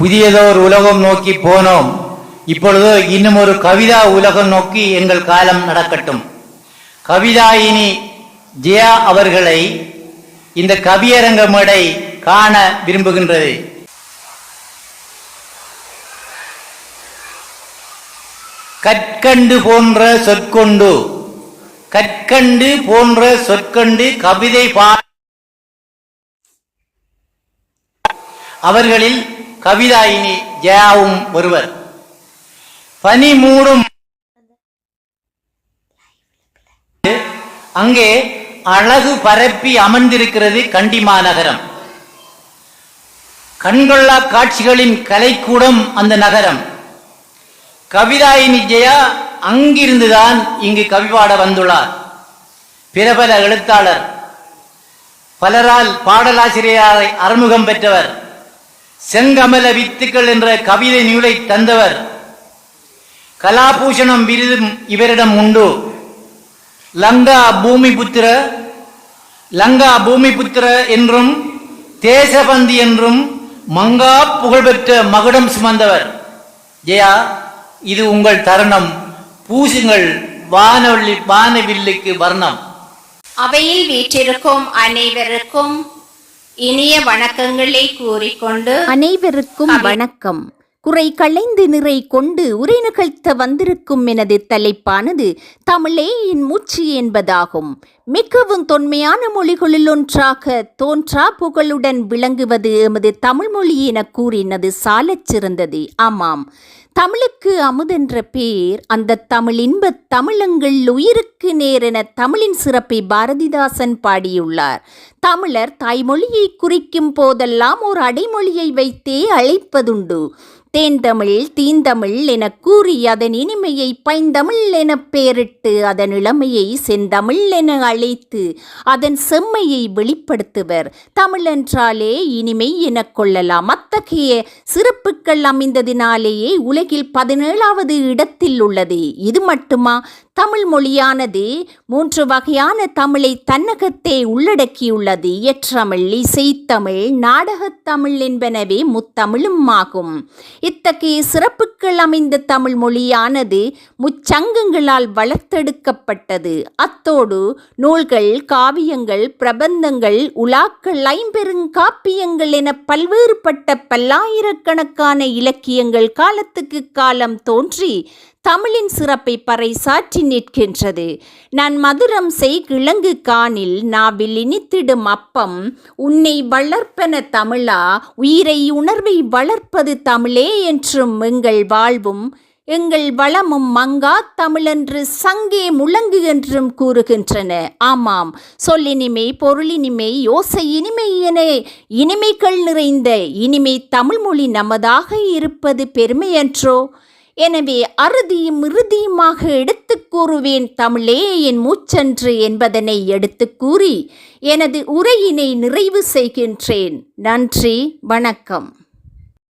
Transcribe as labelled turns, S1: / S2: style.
S1: புதியதோர் உலகம் நோக்கி போனோம். இப்பொழுது இன்னும் ஒரு கவிதா உலகம் நோக்கி எங்கள் காலம் நடக்கட்டும். கவிதாயினி ஜெயா அவர்களை இந்த கவியரங்க மேடை காண விரும்புகின்றது. கற்கண்டு போன்ற சொற்கொண்டு கற்கண்டு போன்ற சொற்கண்டு கவிதை பா அவர்களில் கவிதாயினி ஜெயாவும் ஒருவர். பனி மூடும் அங்கே அழகு பரப்பி அமர்ந்திருக்கிறது கண்டிமா நகரம் கண்கொள்ளா காட்சிகளின் கலைக்கூடம் அந்த நகரம். கவிதாயினி ஜெயா அங்கிருந்துதான் இங்கு கவிபாட வந்துள்ளார். பிரபல எழுத்தாளர். பலரால் பாடலாசிரியரை அறிமுகம் பெற்றவர். செங்கமல வித்துக்கள் என்ற கவிதை நூலை தந்தவர் கலாபூஷணம் விருதும் இவரிடம் உண்டு. லங்கா பூமிபுத்திர லங்கா பூமிபுத்திர என்றும் தேசபந்தி என்றும் மங்கா புகழ்பெற்ற மகுடம் சுமந்தவர். ஜெயா இது உங்கள் தருணம். பூசுங்கள் வானவள்ளி வானவில்லுக்கு வர்ணம்.
S2: அவையில் வீற்றிருக்கும் அனைவருக்கும் இனிய வணக்கங்களை கூறிக்கொண்டு
S3: அனைவருக்கும் வணக்கம். குறை களைந்து நிறை கொண்டு உரை நிகழ்த்த வந்திருக்கும் எனது தலைப்பானது தமிழே என் மூச்சு என்பதாகும். மிகவும் தொன்மையான மொழிகளுள் ஒன்றாக தோன்றா புகழுடன் விளங்குவது எமது தமிழ் மொழி என கூறினது சாலச் சிறந்தது. ஆமாம். தமிழுக்கு அமுதென்ற பேர் அந்த தமிழ் இன்பத் தமிழங்கள் உயிருக்கு நேரென தமிழின் சிறப்பை பாரதிதாசன் பாடியுள்ளார். தமிழர் தாய்மொழியை குறிக்கும் போதெல்லாம் ஒரு அடைமொழியை வைத்தே அழைப்பதுண்டு. தேந்தமிழ் தீந்தமிழ் என கூறி அதன் இனிமையை பைந்தமிழ் என பெயரிட்டு அதன் இளமையை செந்தமிழ் என அழைத்து அதன் செம்மையை வெளிப்படுத்துவர். தமிழ் என்றாலே இனிமை எனக் கொள்ளலாம்? அத்தகைய சிறப்புகள் அமைந்ததினாலேயே உலகில் பதினேழாவது இடத்தில் உள்ளது. இது மட்டுமா? தமிழ் மொழியானது மூன்று வகையான தமிழை தன்னகத்தே உள்ளடக்கியுள்ளது. இயற்றமிழ் இசைத்தமிழ் நாடகத்தமிழ் என்பனவே முத்தமிழும் ஆகும். இத்தகைய சிறப்புகள் அமைந்த தமிழ் மொழியானது முச்சங்கங்களால் வளர்த்தெடுக்கப்பட்டது. அத்தோடு நூல்கள் காவியங்கள் பிரபந்தங்கள் உலாக்கள் ஐம்பெருங்காப்பியங்கள் என பல்வேறுபட்ட பல்லாயிரக்கணக்கான இலக்கியங்கள் காலத்துக்கு காலம் தோன்றி தமிழின் சிறப்பை பறைசாற்றி நிற்கின்றது. நான் மதுரம் செய் கிழங்கு காணில் நாவில் இனித்திடும் அப்பம் உன்னை வளர்ப்பன தமிழா உயிரை உணர்வை வளர்ப்பது தமிழே என்றும் எங்கள் வாழ்வும் எங்கள் வளமும் மங்கா தமிழென்று சங்கே முழங்கு என்றும் கூறுகின்றன. ஆமாம் சொல்லினிமை பொருளினிமை யோசை இனிமை என இனிமைகள் நிறைந்த இனிமை தமிழ்மொழி நமதாக இருப்பது பெருமையன்றோ எனவே அறுதியும் இறுதியுமாக எடுத்துக் கூறுவேன் தமிழே என் மூச்சன்று என்பதனை எடுத்து கூறி எனது உரையினை நிறைவு செய்கின்றேன். நன்றி வணக்கம்.